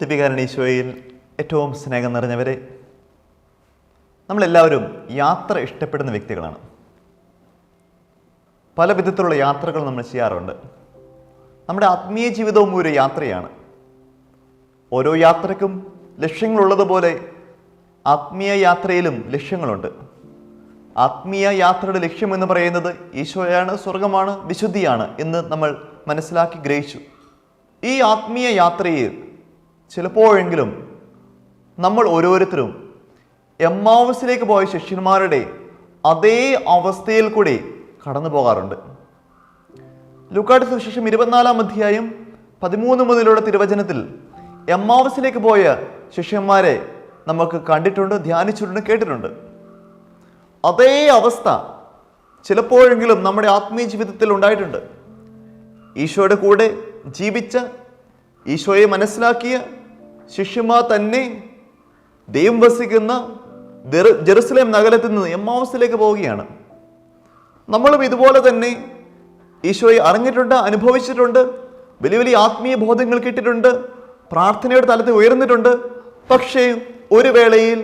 ദിപികാരണീശോയിൽ ഏറ്റവും സ്നേഹം നിറഞ്ഞവരെ നമ്മളെല്ലാവരും യാത്ര ഇഷ്ടപ്പെടുന്ന വ്യക്തികളാണ്. പല വിധത്തിലുള്ള യാത്രകൾ നമ്മൾ ചെയ്യാറുണ്ട്. നമ്മുടെ ആത്മീയ ജീവിതവും ഒരു യാത്രയാണ്. ഓരോ യാത്രയ്ക്കും ലക്ഷ്യങ്ങളുള്ളതുപോലെ ആത്മീയ യാത്രയിലും ലക്ഷ്യങ്ങളുണ്ട്. ആത്മീയ യാത്രയുടെ ലക്ഷ്യം എന്ന് പറയുന്നത് ഈശോയാണ് സ്വർഗമാണ് വിശുദ്ധിയാണ് എന്ന് നമ്മൾ മനസ്സിലാക്കി ഗ്രഹിച്ചു. ഈ ആത്മീയ യാത്രയിൽ ചിലപ്പോഴെങ്കിലും നമ്മൾ ഓരോരുത്തരും എമ്മാവസിലേക്ക് പോയ ശിഷ്യന്മാരുടെ അതേ അവസ്ഥയിൽ കൂടി കടന്നു പോകാറുണ്ട്. ലുക്കാട്ട് സുവിശേഷം ഇരുപത്തിനാലാം അധ്യായം പതിമൂന്ന് മുതലുള്ള തിരുവചനത്തിൽ എമ്മാവസിലേക്ക് പോയ ശിഷ്യന്മാരെ നമുക്ക് കണ്ടിട്ടുണ്ട് ധ്യാനിച്ചിട്ടുണ്ട് കേട്ടിട്ടുണ്ട്. അതേ അവസ്ഥ ചിലപ്പോഴെങ്കിലും നമ്മുടെ ആത്മീയ ജീവിതത്തിൽ ഉണ്ടായിട്ടുണ്ട്. ഈശോയുടെ കൂടെ ജീവിച്ച ഈശോയെ മനസ്സിലാക്കിയ ശിഷ്യന്മാർ തന്നെ ദൈവം വസിക്കുന്ന ജെറുസലേം നഗരത്തിൽ നിന്ന് എമ്മാവസിലേക്ക് പോവുകയാണ്. നമ്മളും ഇതുപോലെ തന്നെ ഈശോയെ അറിഞ്ഞിട്ടുണ്ട് അനുഭവിച്ചിട്ടുണ്ട് വലിയ വലിയ ആത്മീയ ബോധങ്ങൾ കിട്ടിയിട്ടുണ്ട് പ്രാർത്ഥനയുടെ തലത്തിൽ ഉയർന്നിട്ടുണ്ട്. പക്ഷേ ഒരു വേളയിൽ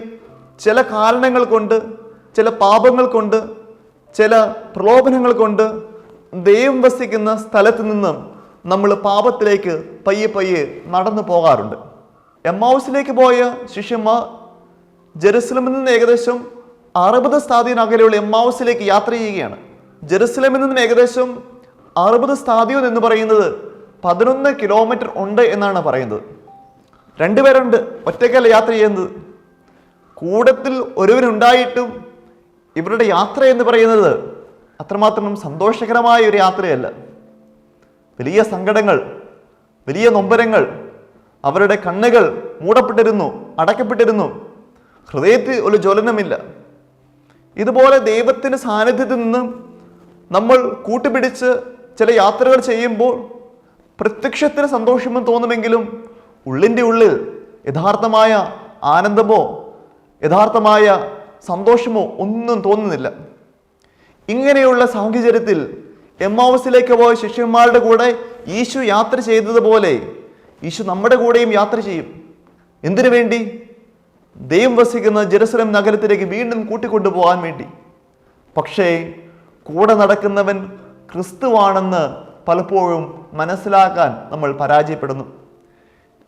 ചില കാരണങ്ങൾ കൊണ്ട് ചില പാപങ്ങൾ കൊണ്ട് ചില പ്രലോഭനങ്ങൾ കൊണ്ട് ദൈവം വസിക്കുന്ന സ്ഥലത്ത് നിന്നും നമ്മൾ പാപത്തിലേക്ക് പയ്യെ പയ്യെ നടന്നു പോകാറുണ്ട്. എമ്മാവസിലേക്ക് പോയ ശിഷ്യന്മാർ ജെറുസലമിൽ നിന്ന് ഏകദേശം അറുപത് സ്ഥാതിയൻ അകലെയുള്ള ഹൗസിലേക്ക് യാത്ര ചെയ്യുകയാണ്. ജെറുസലമിൽ നിന്ന് ഏകദേശം അറുപത് സ്ഥാതിയൻ എന്ന് പറയുന്നത് പതിനൊന്ന് കിലോമീറ്റർ ഉണ്ട് എന്നാണ് പറയുന്നത്. രണ്ടുപേരുണ്ട് ഒറ്റയ്ക്കല്ല യാത്ര ചെയ്യുന്നത്. കൂടത്തിൽ ഒരുവനുണ്ടായിട്ടും ഇവരുടെ യാത്ര എന്ന് പറയുന്നത് അത്രമാത്രം സന്തോഷകരമായ ഒരു യാത്രയല്ല. വലിയ സങ്കടങ്ങൾ വലിയ നൊമ്പരങ്ങൾ അവരുടെ കണ്ണുകൾ മൂടപ്പെട്ടിരുന്നു അടക്കപ്പെട്ടിരുന്നു ഹൃദയത്തിൽ ഒരു ജ്വലനമില്ല. ഇതുപോലെ ദൈവത്തിന്റെ സാന്നിധ്യത്തിൽ നിന്ന് നമ്മൾ കൂട്ടുപിടിച്ച് ചില യാത്രകൾ ചെയ്യുമ്പോൾ പ്രത്യക്ഷത്തിന് സന്തോഷമെന്ന് തോന്നുമെങ്കിലും ഉള്ളിന്റെ ഉള്ളിൽ യഥാർത്ഥമായ ആനന്ദമോ യഥാർത്ഥമായ സന്തോഷമോ ഒന്നും തോന്നുന്നില്ല. ഇങ്ങനെയുള്ള സാഹചര്യത്തിൽ എം ഹൗസിലേക്ക് പോയ ശിഷ്യന്മാരുടെ കൂടെ ഈശു യാത്ര ചെയ്തതുപോലെ ഈശു നമ്മുടെ കൂടെയും യാത്ര ചെയ്യും. എന്തിനു വേണ്ടി? ദൈവം വസിക്കുന്ന ജെറുസലം നഗരത്തിലേക്ക് വീണ്ടും കൂട്ടിക്കൊണ്ടുപോകാൻ വേണ്ടി. പക്ഷേ കൂടെ നടക്കുന്നവൻ ക്രിസ്തുവാണെന്ന് പലപ്പോഴും മനസ്സിലാക്കാൻ നമ്മൾ പരാജയപ്പെടുന്നു.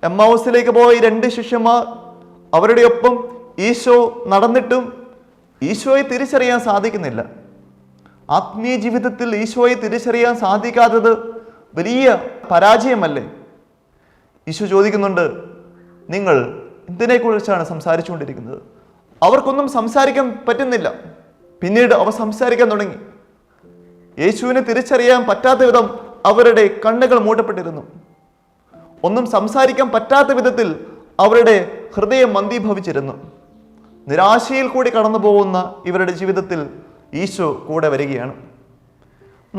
എം ഹൗസിലേക്ക് പോയ രണ്ട് ശിഷ്യന്മാർ അവരുടെ ഒപ്പം ഈശോ നടന്നിട്ടും ഈശോയെ തിരിച്ചറിയാൻ സാധിക്കുന്നില്ല. ആത്മീയ ജീവിതത്തിൽ ഈശോയെ തിരിച്ചറിയാൻ സാധിക്കാത്തത് വലിയ പരാജയമല്ലേ? ഈശോ ചോദിക്കുന്നുണ്ട് നിങ്ങൾ എന്തിനെക്കുറിച്ചാണ് സംസാരിച്ചുകൊണ്ടിരിക്കുന്നത്? അവർക്കൊന്നും സംസാരിക്കാൻ പറ്റുന്നില്ല. പിന്നീട് അവർ സംസാരിക്കാൻ തുടങ്ങി. യേശുവിനെ തിരിച്ചറിയാൻ പറ്റാത്ത വിധം അവരുടെ കണ്ണുകൾ മൂടപ്പെട്ടിരുന്നു. ഒന്നും സംസാരിക്കാൻ പറ്റാത്ത വിധത്തിൽ അവരുടെ ഹൃദയം മന്ദീഭവിച്ചിരുന്നു. നിരാശയിൽ കൂടി കടന്നു പോകുന്ന ഇവരുടെ ജീവിതത്തിൽ ഈശോ കൂടെ വരികയാണ്.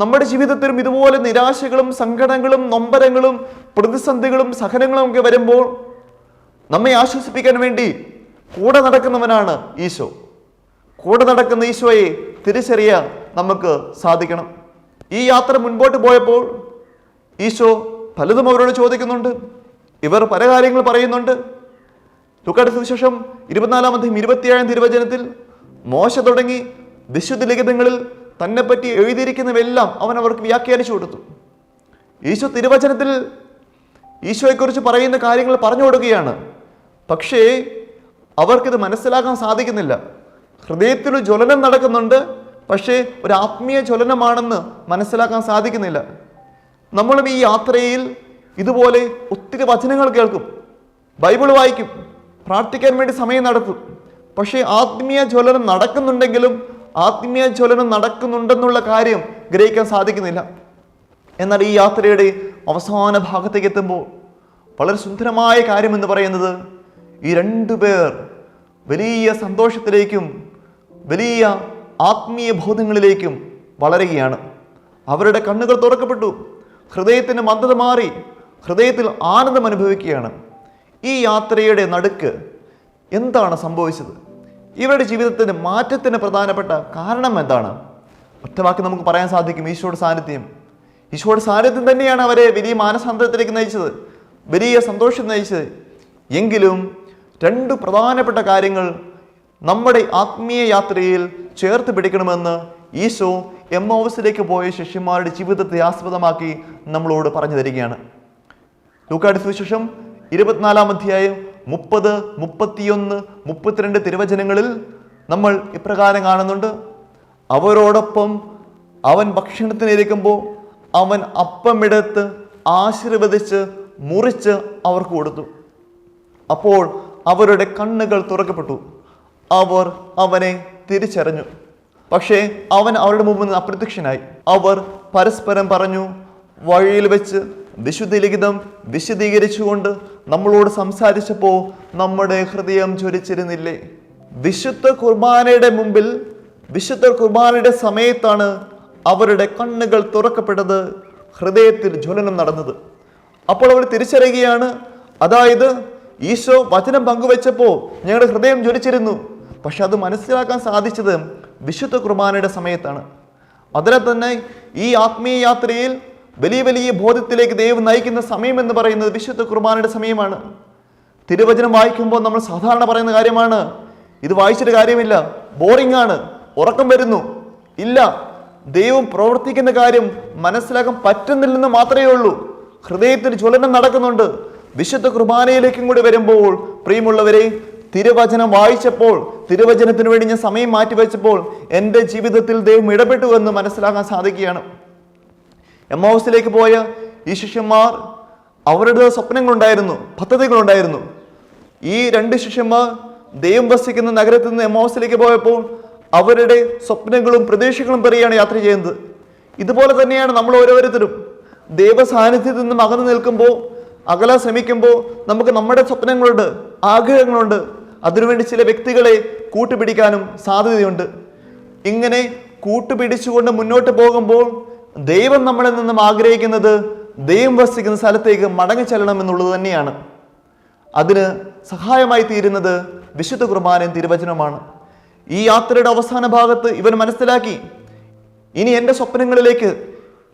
നമ്മുടെ ജീവിതത്തിലും ഇതുപോലെ നിരാശകളും സങ്കടങ്ങളും നൊമ്പരങ്ങളും പ്രതിസന്ധികളും സഹനങ്ങളും ഒക്കെ വരുമ്പോൾ നമ്മെ ആശ്വസിപ്പിക്കാൻ വേണ്ടി കൂടെ നടക്കുന്നവനാണ് ഈശോ. കൂടെ നടക്കുന്ന ഈശോയെ തിരിച്ചറിയാൻ നമുക്ക് സാധിക്കണം. ഈ യാത്ര മുൻപോട്ട് പോയപ്പോൾ ഈശോ പലതും അവരോട് ചോദിക്കുന്നുണ്ട്. ഇവർ പല കാര്യങ്ങൾ പറയുന്നുണ്ട്. ലുക്കാട് സുവിശേഷം ഇരുപത്തിനാലാം അധ്യയം ഇരുപത്തിയേഴാം തിരുവചനത്തിൽ മോശ തുടങ്ങി വിശുദ്ധ ലിഖിതങ്ങളിൽ തന്നെപ്പറ്റി എഴുതിയിരിക്കുന്നവെല്ലാം അവൻ അവർക്ക് വ്യാഖ്യാനിച്ചു കൊടുത്തു. ഈശോ തിരുവചനത്തിൽ ഈശോയെക്കുറിച്ച് പറയുന്ന കാര്യങ്ങൾ പറഞ്ഞു കൊടുക്കുകയാണ്. പക്ഷേ അവർക്കിത് മനസ്സിലാക്കാൻ സാധിക്കുന്നില്ല. ഹൃദയത്തിൽ ജ്വലനം നടക്കുന്നുണ്ട് പക്ഷേ ഒരു ആത്മീയ ജ്വലനമാണെന്ന് മനസ്സിലാക്കാൻ സാധിക്കുന്നില്ല. നമ്മളും ഈ യാത്രയിൽ ഇതുപോലെ ഒത്തിരി വചനങ്ങൾ കേൾക്കും ബൈബിൾ വായിക്കും പ്രാർത്ഥിക്കാൻ വേണ്ടി സമയം നടത്തും. പക്ഷേ ആത്മീയ ജ്വലനം നടക്കുന്നുണ്ടെങ്കിലും ആത്മീയ ജ്വലനം നടക്കുന്നുണ്ടെന്നുള്ള കാര്യം ഗ്രഹിക്കാൻ സാധിക്കുന്നില്ല. എന്നാൽ ഈ യാത്രയുടെ അവസാന ഭാഗത്തേക്ക് എത്തുമ്പോൾ വളരെ സുന്ദരമായ കാര്യം എന്ന് പറയുന്നത് ഈ രണ്ടു പേർ വലിയ സന്തോഷത്തിലേക്കും വലിയ ആത്മീയ ബോധങ്ങളിലേക്കും വളരുകയാണ്. അവരുടെ കണ്ണുകൾ തുറക്കപ്പെട്ടു. ഹൃദയത്തിന് മന്ദത മാറി. ഹൃദയത്തിൽ ആനന്ദം അനുഭവിക്കുകയാണ്. ഈ യാത്രയുടെ നടുക്ക് എന്താണ് സംഭവിച്ചത്? ഇവരുടെ ജീവിതത്തിന് മാറ്റത്തിന് പ്രധാനപ്പെട്ട കാരണം എന്താണ്? ഒറ്റവാക്കി നമുക്ക് പറയാൻ സാധിക്കും ഈശോയുടെ സാന്നിധ്യം. ഈശോയുടെ സാന്നിധ്യം തന്നെയാണ് അവരെ വലിയ മാനസാന്തരത്തിലേക്ക് നയിച്ചത് വലിയ സന്തോഷം നയിച്ചത്. എങ്കിലും രണ്ട് പ്രധാനപ്പെട്ട കാര്യങ്ങൾ നമ്മുടെ ആത്മീയ യാത്രയിൽ ചേർത്ത് പിടിക്കണമെന്ന് ഈശോ എം ഓവസിലേക്ക് പോയ ശിഷ്യന്മാരുടെ ജീവിതത്തെ ആസ്പദമാക്കി നമ്മളോട് പറഞ്ഞു തരികയാണ്. ലൂക്കാട് സുവിശേഷം ഇരുപത്തിനാലാം അധ്യായം മുപ്പത് മുപ്പത്തിയൊന്ന് മുപ്പത്തിരണ്ട് തിരുവചനങ്ങളിൽ നമ്മൾ ഇപ്രകാരം കാണുന്നുണ്ട്. അവരോടൊപ്പം അവൻ ഭക്ഷണത്തിനിരിക്കുമ്പോൾ അവൻ അപ്പമെടുത്ത് ആശീർവദിച്ച് മുറിച്ച് അവർക്ക് കൊടുത്തു. അപ്പോൾ അവരുടെ കണ്ണുകൾ തുറക്കപ്പെട്ടു. അവർ അവനെ തിരിച്ചറിഞ്ഞു. പക്ഷേ അവൻ അവരുടെ മുമ്പിൽ നിന്ന് അപ്രത്യക്ഷനായി. അവർ പരസ്പരം പറഞ്ഞു വഴിയിൽ വെച്ച് വിശുദ്ധ ലിഖിതം വിശദീകരിച്ചുകൊണ്ട് നമ്മളോട് സംസാരിച്ചപ്പോൾ നമ്മുടെ ഹൃദയം ജ്വലിച്ചിരുന്നില്ലേ? വിശുദ്ധ കുർബാനയുടെ മുമ്പിൽ വിശുദ്ധ കുർബാനയുടെ സമയത്താണ് അവരുടെ കണ്ണുകൾ തുറക്കപ്പെട്ടത് ഹൃദയത്തിൽ ജ്വലനം നടന്നത്. അപ്പോൾ അവർ തിരിച്ചറിയുകയാണ് അതായത് ഈശോ വചനം പങ്കുവെച്ചപ്പോൾ ഞങ്ങളുടെ ഹൃദയം ജ്വലിച്ചിരുന്നു. പക്ഷെ അത് മനസ്സിലാക്കാൻ സാധിച്ചത് വിശുദ്ധ കുർബാനയുടെ സമയത്താണ്. അതിനെ തന്നെ ഈ ആത്മീയ യാത്രയിൽ വലിയ വലിയ ബോധത്തിലേക്ക് ദൈവം നയിക്കുന്ന സമയം എന്ന് പറയുന്നത് വിശുദ്ധ കുർബാനയുടെ സമയമാണ്. തിരുവചനം വായിക്കുമ്പോൾ നമ്മൾ സാധാരണ പറയുന്ന കാര്യമാണ് ഇത് വായിച്ചിട്ട് കാര്യമില്ല ബോറിംഗ് ആണ് ഉറക്കം വരുന്നു. ഇല്ല ദൈവം പ്രവർത്തിക്കുന്ന കാര്യം മനസ്സിലാക്കാൻ പറ്റുന്നില്ലെന്ന് മാത്രമേ ഉള്ളൂ. ഹൃദയത്തിൽ ജ്വലനം നടക്കുന്നുണ്ട്. വിശുദ്ധ കുർബാനയിലേക്കും കൂടി വരുമ്പോൾ പ്രിയമുള്ളവരെ തിരുവചനം വായിച്ചപ്പോൾ തിരുവചനത്തിന് വേണ്ടി ഞാൻ സമയം മാറ്റിവെച്ചപ്പോൾ എന്റെ ജീവിതത്തിൽ ദൈവം ഇടപെട്ടു എന്ന് മനസ്സിലാക്കാൻ സാധിക്കുകയാണ്. എം ഹൗസിലേക്ക് പോയ ഈ ശിഷ്യന്മാർ അവരുടെ സ്വപ്നങ്ങളുണ്ടായിരുന്നു പദ്ധതികളുണ്ടായിരുന്നു. ഈ രണ്ട് ശിഷ്യന്മാർ ദൈവം വസിക്കുന്ന നഗരത്തിൽ നിന്ന് എം ഹൗസിലേക്ക് പോയപ്പോൾ അവരുടെ സ്വപ്നങ്ങളും പ്രതീക്ഷകളും പെറിയാണ് യാത്ര ചെയ്യുന്നത് ഇതുപോലെ തന്നെയാണ് നമ്മൾ ഓരോരുത്തരും. ദൈവ സാന്നിധ്യത്തിൽ നിന്നും അകന്നു നിൽക്കുമ്പോൾ അകല ശ്രമിക്കുമ്പോൾ നമുക്ക് നമ്മുടെ സ്വപ്നങ്ങളുണ്ട് ആഗ്രഹങ്ങളുണ്ട്. അതിനുവേണ്ടി ചില വ്യക്തികളെ കൂട്ടുപിടിക്കാനും സാധ്യതയുണ്ട്. ഇങ്ങനെ കൂട്ടുപിടിച്ചുകൊണ്ട് മുന്നോട്ട് പോകുമ്പോൾ ദൈവം നമ്മളിൽ നിന്നും ആഗ്രഹിക്കുന്നത് ദൈവം വസിക്കുന്ന സ്ഥലത്തേക്ക് മടങ്ങി ചെല്ലണം എന്നുള്ളത് തന്നെയാണ്. അതിന് സഹായമായി തീരുന്നത് വിശുദ്ധ കുർബാനയും തിരുവചനമാണ് ഈ യാത്രയുടെ അവസാന ഭാഗത്ത് ഇവൻ മനസ്സിലാക്കി ഇനി എന്റെ സ്വപ്നങ്ങളിലേക്ക്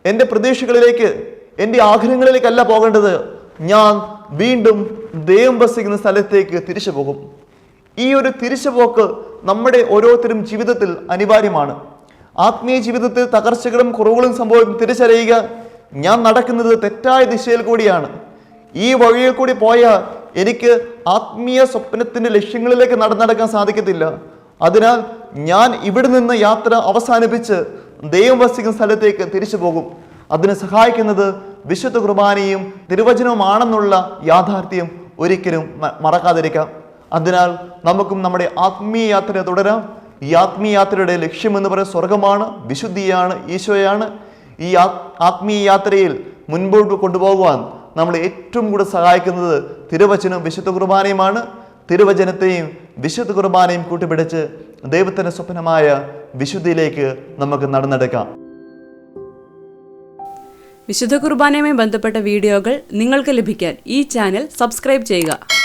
എന്റെ പ്രതീക്ഷകളിലേക്ക് എന്റെ ആഗ്രഹങ്ങളിലേക്കല്ല പോകേണ്ടത്. ഞാൻ വീണ്ടും ദൈവം വസിക്കുന്ന സ്ഥലത്തേക്ക് തിരിച്ചു പോകും ഈ ഒരു തിരിച്ചുപോക്ക് നമ്മുടെ ഓരോരുത്തരും ജീവിതത്തിൽ അനിവാര്യമാണ്. ആത്മീയ ജീവിതത്തിൽ തകർച്ചകളും കുറവുകളും സംഭവിക്കും. തിരിച്ചറിയുക ഞാൻ നടക്കുന്നത് തെറ്റായ ദിശയിൽ കൂടിയാണ്. ഈ വഴിയിൽ കൂടി പോയാൽ എനിക്ക് ആത്മീയ സ്വപ്നത്തിന്റെ ലക്ഷ്യങ്ങളിലേക്ക് നടന്നടക്കാൻ സാധിക്കത്തില്ല. അതിനാൽ ഞാൻ ഇവിടെ നിന്ന് യാത്ര അവസാനിപ്പിച്ച് ദൈവം വസിക്കുന്ന സ്ഥലത്തേക്ക് തിരിച്ചു പോകും. അതിന് സഹായിക്കുന്നത് വിശുദ്ധ കുർബാനയും തിരുവചനവുമാണെന്നുള്ള യാഥാർത്ഥ്യം ഒരിക്കലും മറക്കാതിരിക്കാം. അതിനാൽ നമുക്കും നമ്മുടെ ആത്മീയ യാത്ര തുടരാം. ഈ ലക്ഷ്യം എന്ന് പറയുന്നത് സ്വർഗമാണ് വിശുദ്ധിയാണ് ഈശോയാണ്. ഈ ആത്മീയ യാത്രയിൽ മുൻപോട്ട് കൊണ്ടുപോകുവാൻ നമ്മൾ ഏറ്റവും കൂടുതൽ സഹായിക്കുന്നത് തിരുവചനവും വിശുദ്ധ കുർബാനയുമാണ്. തിരുവചനത്തെയും വിശുദ്ധ കുർബാനയും കൂട്ടിപ്പിടിച്ച് ദൈവത്തിന്റെ സ്വപ്നമായ വിശുദ്ധിയിലേക്ക് നമുക്ക് നടന്നെടുക്കാം. വിശുദ്ധ കുർബാനയുമായി ബന്ധപ്പെട്ട വീഡിയോകൾ നിങ്ങൾക്ക് ലഭിക്കാൻ ഈ ചാനൽ സബ്സ്ക്രൈബ് ചെയ്യുക.